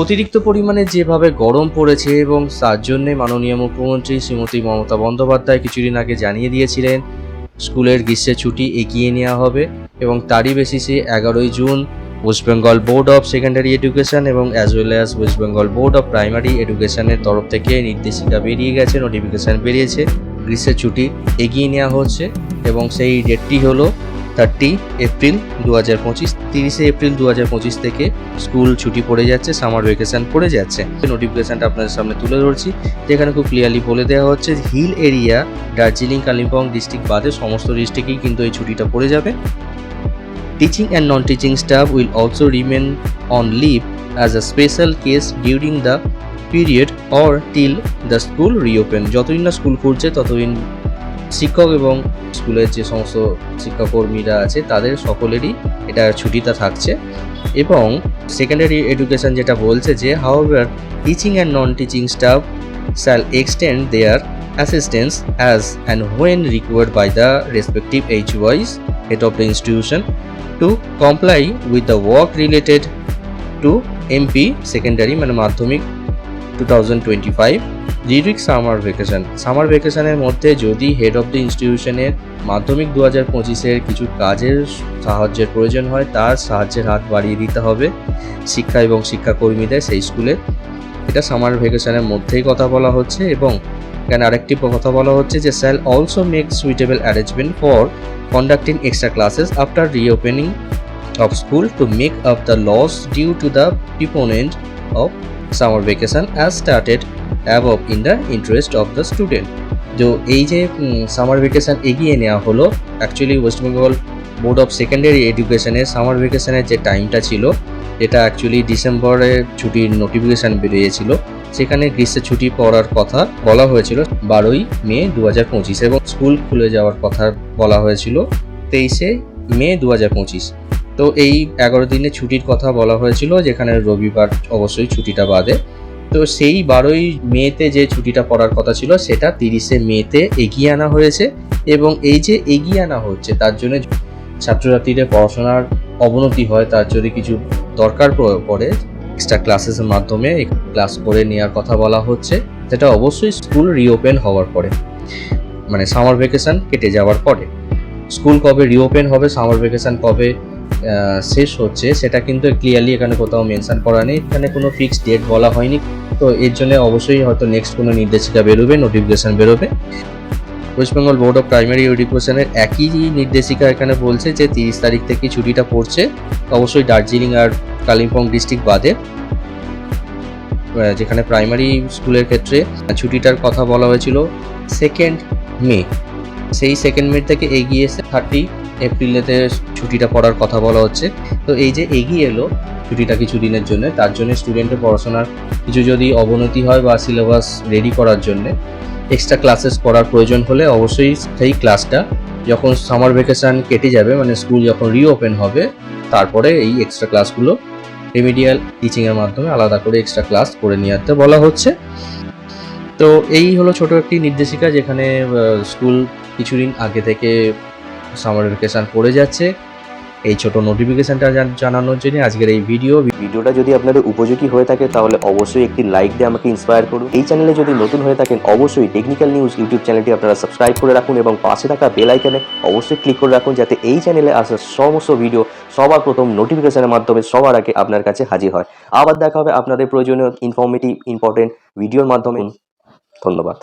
অতিরিক্ত পরিমাণে যেভাবে গরম পড়েছে এবং তার জন্যে মাননীয় মুখ্যমন্ত্রী শ্রীমতী মমতা বন্দ্যোপাধ্যায় কিছুদিন আগে জানিয়ে দিয়েছিলেন, স্কুলের গ্রীষ্মের ছুটি এগিয়ে নেওয়া হবে এবং তারই বেসিসে এগারোই June West Bengal board of secondary education এবং as well as West Bengal board of primary এডুকেশনের তরফ থেকে নির্দেশিকা বেরিয়ে গেছে নোটিফিকেশান বেরিয়েছে, গ্রীষ্মের ছুটি এগিয়ে নেওয়া হচ্ছে এবং সেই ডেটটি হলো থার্টি এপ্রিল দু হাজার পঁচিশ, তিরিশে এপ্রিল দু হাজার পঁচিশ থেকে স্কুল ছুটি পড়ে যাচ্ছে, সামার ভেকেশন পড়ে যাচ্ছে। নোটিফিকেশানটা আপনাদের সামনে তুলে ধরছি। যেখানে খুব ক্লিয়ারলি বলে দেওয়া হচ্ছে, hill area, Darjeeling, Kalimpong district বাদে সমস্ত ডিস্ট্রিক্টেই কিন্তু এই ছুটিটা পড়ে যাবে। Teaching and non teaching staff will also remain on leave as a special case during the period or till the school reopen যতদিন না স্কুল খুলছে, ততদিন শিক্ষক এবং স্কুলের যে সমস্ত শিক্ষাকর্মীরা আছে, তাদের সকলেরই এটা ছুটিটা থাকছে। এবং সেকেন্ডারি এডুকেশন যেটা বলছে যে however teaching and non teaching staff shall extend their assistance as and when required by the respective H wise head of the institution to comply with the work related to MP secondary মানে মাধ্যমিক two thousand twenty five during summer vacation summer ভেকেশনের মধ্যে যদি head of the ইনস্টিটিউশনের মাধ্যমিক দু হাজার পঁচিশের কিছু কাজের সাহায্যের প্রয়োজন হয়, তার সাহায্যের হাত বাড়িয়ে দিতে হবে শিক্ষা এবং শিক্ষাকর্মীদের সেই স্কুলে। এটা সামার ভেকেশনের মধ্যেই কথা বলা হচ্ছে এবং এখানে আরেকটি কথা বলা হচ্ছে যে shall also make suitable arrangement for conducting extra classes after reopening of school to make up the loss due to the postponement of summer vacation as started above in the interest of the student তো এই যে summer vacation এগিয়ে নেওয়া হলো actually West Bengal board of secondary এডুকেশনের summer ভেকেশনের যে টাইমটা ছিল, এটা অ্যাকচুয়ালি ডিসেম্বরে ছুটির নোটিফিকেশান বেরিয়েছিল। সেখানে গ্রীষ্মের ছুটি পড়ার কথা বলা হয়েছিল, বারোই মে দু হাজার পঁচিশ এবং স্কুল খুলে যাওয়ার কথা বলা হয়েছিল তেইশে মে দু হাজার পঁচিশ। তো এই এগারো দিনে ছুটির কথা বলা হয়েছিল, যেখানে রবিবার অবশ্যই ছুটিটা বাদে। তো সেই বারোই মেতে যে ছুটিটা পড়ার কথা ছিল, সেটা তিরিশে মেতে এগিয়ে আনা হয়েছে এবং এই যে এগিয়ে আনা হচ্ছে, তার জন্য ছাত্রছাত্রীদের পড়াশোনার অবনতি হয়, তার যদি কিছু দরকার পড়ে এক্সট্রা ক্লাসেসের মাধ্যমে ক্লাস করে নেওয়ার কথা বলা হচ্ছে যেটা অবশ্যই স্কুল রিওপেন হওয়ার পরে মানে সামার ভেকেশন কেটে যাওয়ার পরে। স্কুল কবে রিওপেন হবে সামার ভেকেশন কবে শেষ হচ্ছে, সেটা কিন্তু ক্লিয়ারলি এখানে কোথাও মেনশন করা নেই, এখানে কোনো ফিক্সড ডেট বলা হয়নি। তো এর জন্য অবশ্যই হয়তো নেক্সট কোনো নির্দেশিকা বেরোবে নোটিফিকেশান বেরোবে। West Bengal board of primary এডুকেশনের একই নির্দেশিকা এখানে বলছে যে তিরিশ তারিখ থেকে ছুটিটা পড়ছে। অবশ্যই দার্জিলিং আর কালিম্পং ডিস্ট্রিক্ট বাদে যেখানে প্রাইমারি স্কুলের ক্ষেত্রে ছুটিটার কথা বলা হয়েছিল সেকেন্ড মে সেই সেকেন্ড মে থেকে এগিয়ে এসে থার্টি এপ্রিলেতে ছুটিটা পড়ার কথা বলা হচ্ছে। তো এই যে এগিয়ে এলো ছুটিটা কিছু দিনের জন্য, তার জন্য স্টুডেন্টের পড়াশোনার কিছু যদি অবনতি হয় বা সিলেবাস রেডি করার জন্য এক্সট্রা ক্লাসেস করার প্রয়োজন হলে অবশ্যই সেই ক্লাসটা যখন সামার ভেকেশন কেটে যাবে মানে স্কুল যখন রিওপেন হবে, তারপরে এই এক্সট্রা ক্লাসগুলো রেমিডিয়াল টিচিংয়ের মাধ্যমে আলাদা করে এক্সট্রা ক্লাস করে নিয়ে আসতে বলা হচ্ছে। তো এই হলো ছোট একটি নির্দেশিকা যেখানে স্কুল কিছুদিন আগে থেকে সামার ভেকেশন পড়ে যাচ্ছে। এই ছোট নোটিফিকেশনটা জানানোর জন্য আজকের এই ভিডিও ভিডিওটা যদি আপনাদের উপযোগী হয়ে থাকে, তাহলে অবশ্যই একটি লাইক দিয়ে আমাকে ইন্সপায়ার করুন। এই চ্যানেলে যদি নতুন হয়ে থাকেন, অবশ্যই টেকনিক্যাল নিউজ ইউটিউব চ্যানেলটি আপনারা সাবস্ক্রাইব করে রাখুন এবং পাশে থাকা বেল আইকনে অবশ্যই ক্লিক করে রাখুন, যাতে এই চ্যানেলে আসা সমস্ত ভিডিও সবার প্রথম নোটিফিকেশনের মাধ্যমে সবার আগে আপনার কাছে হাজির হয়। আবার দেখা হবে আপনাদের প্রয়োজনীয় ইনফরমেটিভ ইম্পর্টেন্ট ভিডিওর মাধ্যমে। ধন্যবাদ।